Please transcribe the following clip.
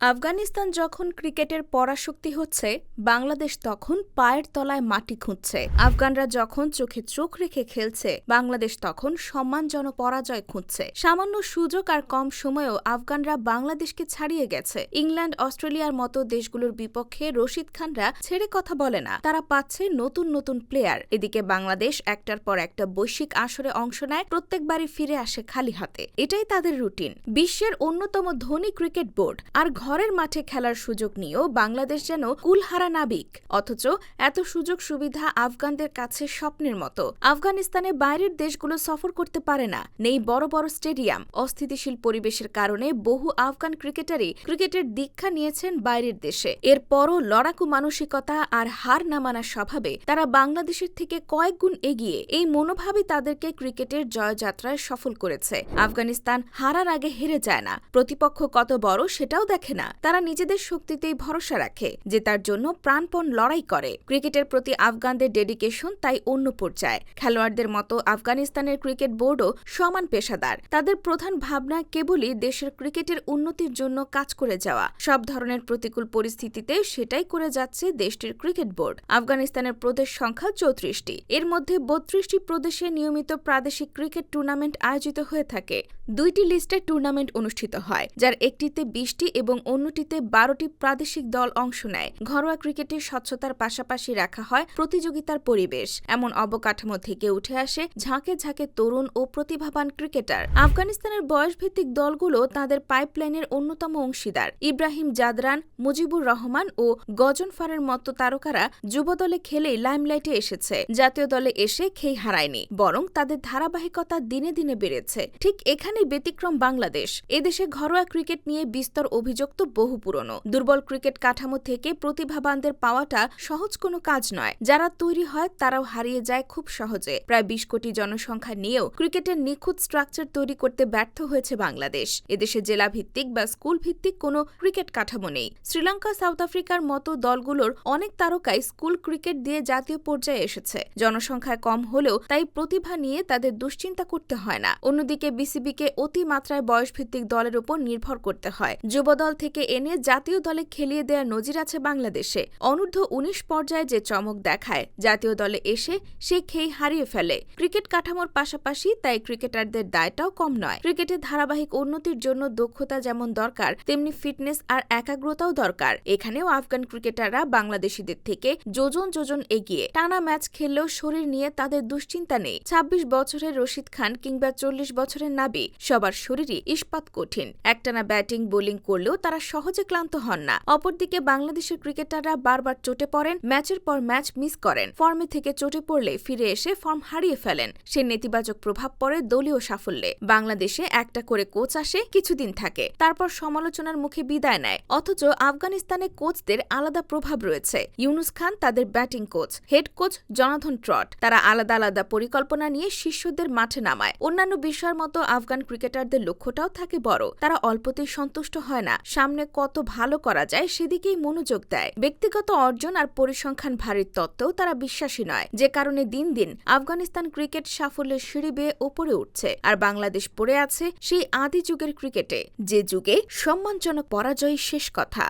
আফগানিস্তান যখন ক্রিকেটের পরাশক্তি হচ্ছে, বাংলাদেশ তখন পায়ের তলায় মাটি খুঁজছে। আফগানরা যখন চোখে চোখ রেখে খেলছে, বাংলাদেশ তখন সম্মানজনক পরাজয় খুঁজছে। সামান্য সুযোগ আর কম সময়েও আফগানরা বাংলাদেশকে ছাড়িয়ে গেছে। ইংল্যান্ড, অস্ট্রেলিয়ার মতো দেশগুলোর বিপক্ষে রশিদ খানরা ছেড়ে কথা বলে না। তারা পাচ্ছে নতুন নতুন প্লেয়ার। এদিকে বাংলাদেশ একটার পর একটা বৈশ্বিক আসরে অংশ নেয়, প্রত্যেকবারই ফিরে আসে খালি হাতে। এটাই তাদের রুটিন। বিশ্বের অন্যতম ধনী ক্রিকেট বোর্ড। আর ঘরের মাঠে খেলার সুযোগ নিয়েও বাংলাদেশ যেন কুলহারা নাবিক। অথচ এত সুযোগ সুবিধা আফগানদের কাছে স্বপ্নের মতো। আফগানিস্তানে বাইরের দেশগুলো সফর করতে পারে না। নেই বড় বড় স্টেডিয়াম। অস্থিতিশীল পরিবেশের কারণে বহু আফগান ক্রিকেটারই ক্রিকেটের দীক্ষা নিয়েছেন বাইরের দেশে। এরপরও লড়াকু মানসিকতা আর হার না মানার স্বভাবে তারা বাংলাদেশের থেকে কয়েক গুণ এগিয়ে এই মনোভাবই তাদেরকে ক্রিকেটের জয়যাত্রায় সফল করেছে। আফগানিস্তান হারার আগে হেরে যায় না। প্রতিপক্ষ কত বড় সেটাও দেখে না, তারা নিজেদের শক্তিতেই ভরসা রাখে যে তার জন্য প্রাণপণ লড়াই করে। ক্রিকেটের প্রতি আফগানদের ডেডিকেশন তাই অন্য পর্যায়ে। খেলোয়াড়দের মতো আফগানিস্তানের ক্রিকেট বোর্ডও সমান পেশাদার। তাদের প্রধান ভাবনা কেবলই দেশের ক্রিকেটের উন্নতির জন্য কাজ করে যাওয়া। সব ধরনের প্রতিকূল পরিস্থিতিতে সেটাই করে যাচ্ছে দেশটির ক্রিকেট বোর্ড। আফগানিস্তানের প্রদেশ সংখ্যা চৌত্রিশটি। এর মধ্যে বত্রিশটি প্রদেশে নিয়মিত প্রাদেশিক ক্রিকেট টুর্নামেন্ট আয়োজিত হয়ে থাকে। দুইটি লিস্টের টুর্নামেন্ট অনুষ্ঠিত হয়, যার একটিতে বিশটি এবং অন্যটিতে বারোটি প্রাদেশিক দল অংশ নেয়। ঘরোয়া ক্রিকেটে স্বচ্ছতার পাশাপাশি রাখা হয় প্রতিযোগিতার পরিবেশ। এমন অবকাঠামো থেকে উঠে আসে ঝাঁকে ঝাঁকে তরুণ ও প্রতিভাবান ক্রিকেটার। আফগানিস্তানের বয়সভিত্তিক দলগুলো তাদের পাইপলাইনের অন্যতম অংশীদার। ইব্রাহিম জাদরান, মুজিবুর রহমান ও গজনফারের মতো তারকারা যুবদলে খেলেই লাইমলাইটে এসেছে। জাতীয় দলে এসে খেই হারায়নি, বরং তাদের ধারাবাহিকতা দিনে দিনে বেড়েছে। ঠিক এখানেই ব্যতিক্রম বাংলাদেশ। এদেশে ঘরোয়া ক্রিকেট নিয়ে বিস্তর অভিযোগ তো বহু পুরনো। দুর্বল ক্রিকেট কাঠামো থেকে প্রতিভাবানদের পাওয়াটা সহজ কোনো কাজ নয়। যারা তৈরি হয়, তারাও হারিয়ে যায় খুব সহজে। প্রায় বিশ কোটি জনসংখ্যা নিয়েও ক্রিকেটের নিখুঁত স্ট্রাকচার তৈরি করতে ব্যর্থ হয়েছে বাংলাদেশ। এদেশে জেলা ভিত্তিক বা স্কুল ভিত্তিক কোনো ক্রিকেট কাঠামো নেই। শ্রীলঙ্কা, সাউথ আফ্রিকার মতো দলগুলোর অনেক তারকাই স্কুল ক্রিকেট দিয়ে জাতীয় পর্যায়ে এসেছে। জনসংখ্যায় কম হলেও তাই প্রতিভা নিয়ে তাদের দুশ্চিন্তা করতে হয় না। অন্যদিকে বিসিবিকে অতিমাত্রায় বয়সভিত্তিক দলের উপর নির্ভর করতে হয়। যুবদল থেকে এনে জাতীয় দলে খেলিয়ে দেওয়ার নজির আছে বাংলাদেশে। অনূর্ধ্ব উনিশ পর্যায়ে যে চমক দেখায়, জাতীয় দলে এসে সে খেই হারিয়ে ফেলে। ক্রিকেট কাঠামোর পাশাপাশি তাই ক্রিকেটারদের দায়টাও কম নয়। ক্রিকেটের ধারাবাহিক উন্নতির জন্য দক্ষতা যেমন দরকার, তেমনি ফিটনেস আর একাগ্রতাও দরকার। এখানেও আফগান ক্রিকেটাররা বাংলাদেশিদের থেকে যোজন যোজন এগিয়ে। টানা ম্যাচ খেললেও শরীর নিয়ে তাদের দুশ্চিন্তা নেই। ২৬ বছরের রশিদ খান কিংবা চল্লিশ বছরের নাবি সবার শরীরই ইস্পাত কঠিন। একটানা ব্যাটিং, বোলিং করলেও তারা সহজে ক্লান্ত হন না। অপরদিকে বাংলাদেশের ক্রিকেটাররা বারবার চোটে পড়েন, ম্যাচের পর ম্যাচ মিস করেন। ফর্মে থেকে চোটে পড়লে ফিরে এসে ফর্ম হারিয়ে ফেলেন। সে নেতিবাচক প্রভাব পড়ে দলীয় সাফল্যে। বাংলাদেশে একটা করে কোচ আসে, কিছুদিন থাকে। তারপর সমালোচনার মুখে বিদায় নেয়। অথচ আফগানিস্তানে কোচদের আলাদা প্রভাব রয়েছে। ইউনুস খান তাদের batting coach, head coach Jonathan Trott. তারা আলাদা আলাদা পরিকল্পনা নিয়ে শিষ্যদের মাঠে নামায়। অন্যান্য বিষয়ের মতো আফগান ক্রিকেটারদের লক্ষ্যটাও থাকে বড়। তারা অল্পতেই সন্তুষ্ট হয় না। সামনে কত ভালো করা যায় সেদিকেই মনোযোগ দেয়। ব্যক্তিগত অর্জন আর পরিসংখ্যান ভারীর তত্ত্বেও তারা বিশ্বাসী নয়। যে কারণে দিন দিন আফগানিস্তান ক্রিকেট সাফল্যের সিঁড়ি বেয়ে ওপরে উঠছে। আর বাংলাদেশ পড়ে আছে সেই আদি যুগের ক্রিকেটে। যে যুগে সম্মানজনক পরাজয় শেষ কথা।